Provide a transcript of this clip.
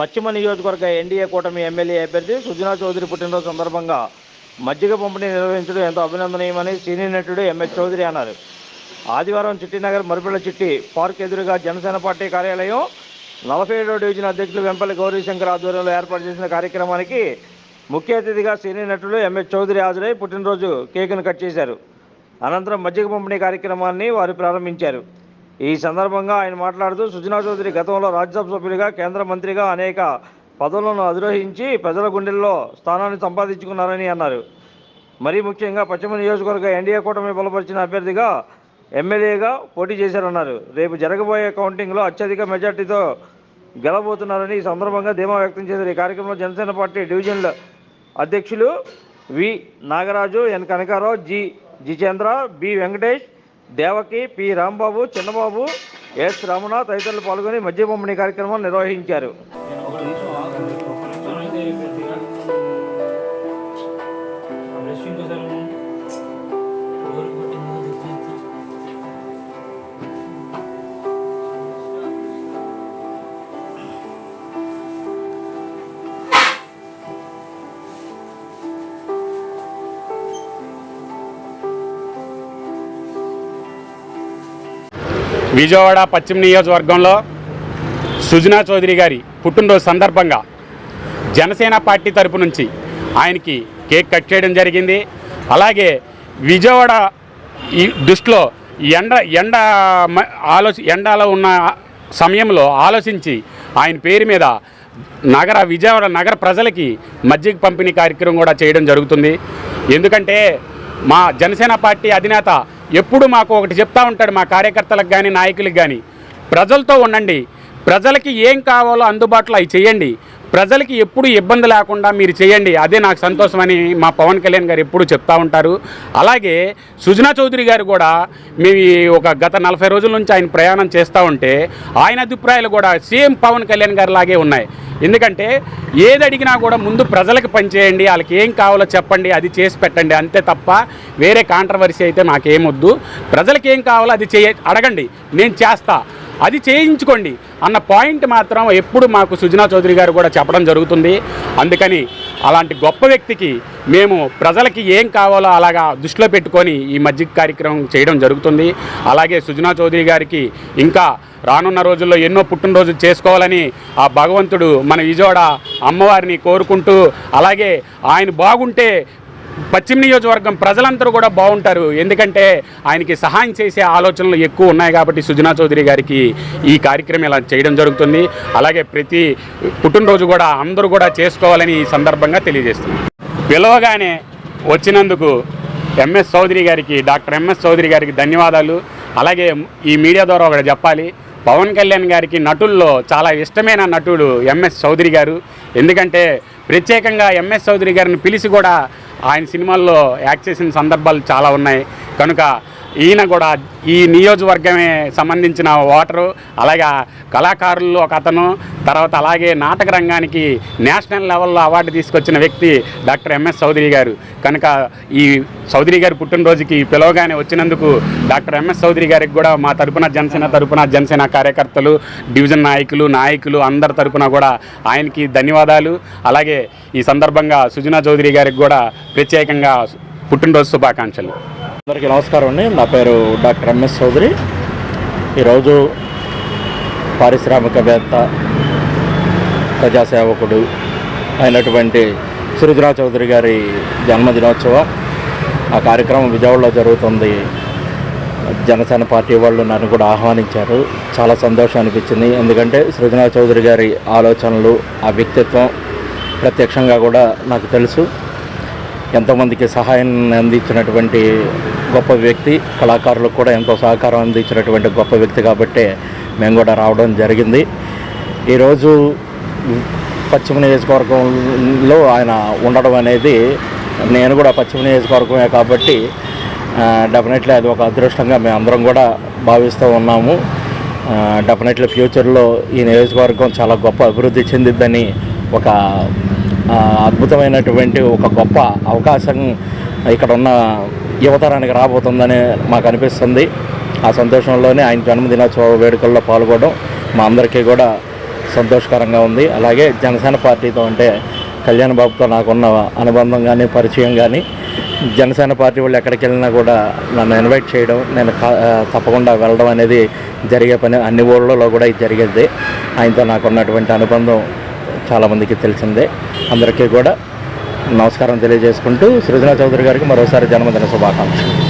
పశ్చిమ నియోజకవర్గ ఎన్డీఏ కూటమి ఎమ్మెల్యే అభ్యర్థి సుజనా చౌదరి పుట్టినరోజు సందర్భంగా మజ్జిగ పంపిణీ నిర్వహించడం ఎంతో అభినందనీయమని సీనియర్ నటుడు ఎంఎస్ చౌదరి అన్నారు. ఆదివారం చిట్టినగర్ మరిపిల్ల చిట్టి పార్క్ ఎదురుగా జనసేన పార్టీ కార్యాలయం నలభై ఏడో డివిజన్ అధ్యక్షులు వెంపల్లి గౌరీశంకర్ ఆధ్వర్యంలో ఏర్పాటు చేసిన కార్యక్రమానికి ముఖ్య అతిథిగా సీనియర్ నటుడు ఎంఎస్ చౌదరి హాజరై పుట్టినరోజు కేకును కట్ చేశారు. అనంతరం మజ్జిగ పంపిణీ కార్యక్రమాన్ని వారు ప్రారంభించారు. ఈ సందర్భంగా ఆయన మాట్లాడుతూ సుజనా చౌదరి గతంలో రాజ్యసభ సభ్యులుగా కేంద్ర మంత్రిగా అనేక పదవులను అధిరోహించి ప్రజల గుండెల్లో స్థానాన్ని సంపాదించుకున్నారని అన్నారు. మరీ ముఖ్యంగా పశ్చిమ నియోజకవర్గ ఎన్డీఏ కూటమి బలపరిచిన అభ్యర్థిగా ఎమ్మెల్యేగా పోటీ చేశారన్నారు. రేపు జరగబోయే కౌంటింగ్లో అత్యధిక మెజార్టీతో గెలబోతున్నారని ఈ సందర్భంగా ధీమా వ్యక్తం చేశారు. ఈ కార్యక్రమంలో జనసేన పార్టీ డివిజన్ల అధ్యక్షులు V Nagaraju N Kanakarao G జిచేంద్ర B Venkatesh Devaki P Rambabu Chinnababu S Ramana తదితరులు పాల్గొని మద్య పంపిణీ కార్యక్రమం నిర్వహించారు. విజయవాడ పశ్చిమ నియోజకవర్గంలో సుజనా చౌదరి గారి పుట్టినరోజు సందర్భంగా జనసేన పార్టీ తరపు నుంచి ఆయనకి కేక్ కట్ చేయడం జరిగింది. అలాగే విజయవాడ ఈ దృష్టిలో ఎండ ఎండ ఆలోచి ఎండలో ఉన్న సమయంలో ఆలోచించి ఆయన పేరు మీద నగర విజయవాడ నగర ప్రజలకి మజ్జిగ పంపిణీ కార్యక్రమం కూడా చేయడం జరుగుతుంది. ఎందుకంటే మా జనసేన పార్టీ అధినేత ఎప్పుడు మాకు ఒకటి చెప్తా ఉంటాడు మా కార్యకర్తలకు కానీ నాయకులకు కానీ ప్రజలతో ఉండండి. ప్రజలకి ఏం కావాలో అందుబాటులో అవి చేయండి. ప్రజలకి ఎప్పుడు ఇబ్బంది లేకుండా మీరు చేయండి. అదే నాకు సంతోషమని మా పవన్ కళ్యాణ్ గారు ఎప్పుడు చెప్తా ఉంటారు. అలాగే సుజనా చౌదరి గారు కూడా మేము ఒక గత నలభై రోజుల నుంచి ఆయన ప్రయాణం చేస్తూ ఉంటే ఆయన అభిప్రాయాలు కూడా సేమ్ పవన్ కళ్యాణ్ గారి లాగే ఉన్నాయి. ఎందుకంటే ఏది అడిగినా కూడా ముందు ప్రజలకు పనిచేయండి వాళ్ళకి ఏం కావాలో చెప్పండి అది చేసి పెట్టండి. అంతే తప్ప వేరే కాంట్రవర్సీ అయితే మాకేమొద్దు ప్రజలకు ఏం కావాలో అది చేయ అడగండి. నేను చేస్తా. అది చేయించుకోండి అన్న పాయింట్ మాత్రం ఎప్పుడు మాకు సుజనా చౌదరి గారు కూడా చెప్పడం జరుగుతుంది. అందుకని అలాంటి గొప్ప వ్యక్తికి మేము ప్రజలకి ఏం కావాలో అలాగా దృష్టిలో పెట్టుకొని ఈ మధ్య కార్యక్రమం చేయడం జరుగుతుంది. అలాగే సుజనా చౌదరి గారికి ఇంకా రానున్న రోజుల్లో ఎన్నో పుట్టినరోజు చేసుకోవాలని ఆ భగవంతుడు మన విజయవాడ అమ్మవారిని కోరుకుంటూ అలాగే ఆయన బాగుంటే పశ్చిమ నియోజకవర్గం ప్రజలందరూ కూడా బాగుంటారు. ఎందుకంటే ఆయనకి సహాయం చేసే ఆలోచనలు ఎక్కువ ఉన్నాయి కాబట్టి సుజనా చౌదరి గారికి ఈ కార్యక్రమం ఇలా చేయడం జరుగుతుంది. అలాగే ప్రతి పుట్టినరోజు కూడా అందరూ కూడా చేసుకోవాలని ఈ సందర్భంగా తెలియజేస్తుంది పిలవగానే వచ్చినందుకు ఎంఎస్ చౌదరి గారికి డాక్టర్ ఎంఎస్ చౌదరి గారికి ధన్యవాదాలు. అలాగే ఈ మీడియా ద్వారా ఒకటి చెప్పాలి. పవన్ కళ్యాణ్ గారికి నటుల్లో చాలా ఇష్టమైన నటుడు ఎంఎస్ చౌదరి గారు. ఎందుకంటే ప్రత్యేకంగా ఎంఎస్ చౌదరి గారిని పిలిచి కూడా ఆయన సినిమాల్లో యాక్ట్ చేసిన సందర్భాలు చాలా ఉన్నాయి. కనుక ఈయన కూడా ఈ నియోజకవర్గమే సంబంధించిన ఓటరు అలాగే కళాకారుల్లో ఒక అతను తర్వాత అలాగే నాటక రంగానికి నేషనల్ లెవెల్లో అవార్డు తీసుకొచ్చిన వ్యక్తి డాక్టర్ ఎంఎస్ చౌదరి గారు. కనుక ఈ చౌదరి గారి పుట్టినరోజుకి పిలవగానే వచ్చినందుకు డాక్టర్ ఎంఎస్ చౌదరి గారికి కూడా మా తరపున జనసేన తరపున జనసేన కార్యకర్తలు డివిజన్ నాయకులు నాయకులు అందరి తరపున కూడా ఆయనకి ధన్యవాదాలు. అలాగే ఈ సందర్భంగా సుజనా చౌదరి గారికి కూడా ప్రత్యేకంగా పుట్టినరోజు శుభాకాంక్షలు. అందరికీ నమస్కారం అండి. నా పేరు డాక్టర్ ఎంఎస్ చౌదరి. ఈరోజు పారిశ్రామికవేత్త ప్రజాసేవకుడు అయినటువంటి సృజనా చౌదరి గారి జన్మదినోత్సవం ఆ కార్యక్రమం విజయవాడలో జరుగుతుంది. జనసేన పార్టీ వాళ్ళు నన్ను కూడా ఆహ్వానించారు. చాలా సంతోషం అనిపించింది. ఎందుకంటే సృజనా చౌదరి గారి ఆలోచనలు ఆ వ్యక్తిత్వం ప్రత్యక్షంగా కూడా నాకు తెలుసు. ఎంతోమందికి సహాయం అందించినటువంటి గొప్ప వ్యక్తి కళాకారులకు కూడా ఎంతో సహకారం అందించినటువంటి గొప్ప వ్యక్తి కాబట్టి మేము కూడా రావడం జరిగింది. ఈరోజు పశ్చిమ నియోజకవర్గంలో ఆయన ఉండడం అనేది నేను కూడా పశ్చిమ నియోజకవర్గమే కాబట్టి డెఫినెట్లీ అది ఒక అదృష్టంగా మేము అందరం కూడా భావిస్తూ ఉన్నాము. డెఫినెట్లీ ఫ్యూచర్లో ఈ నియోజకవర్గం చాలా గొప్ప అభివృద్ధి చెందిద్దని ఒక అద్భుతమైనటువంటి ఒక గొప్ప అవకాశం ఇక్కడ ఉన్న యువతరానికి రాబోతుందని మాకు అనిపిస్తుంది. ఆ సంతోషంలోనే ఆయన జన్మదినోత్సవ వేడుకల్లో పాల్గొనడం మా అందరికీ కూడా సంతోషకరంగా ఉంది. అలాగే జనసేన పార్టీతో అంటే కళ్యాణ్ బాబుతో నాకున్న అనుబంధం కానీ పరిచయం కానీ జనసేన పార్టీ వాళ్ళు ఎక్కడికి వెళ్ళినా కూడా నన్ను ఇన్వైట్ చేయడం నేను తప్పకుండా వెళ్ళడం అనేది జరిగే పని అన్ని ఊళ్ళలో కూడా ఇది జరిగేది. ఆయనతో నాకున్నటువంటి అనుబంధం చాలామందికి తెలిసిందే. అందరికీ కూడా నమస్కారం తెలియజేసుకుంటూ సృజనా చౌదరి గారికి మరోసారి జన్మదిన శుభాకాంక్షలు.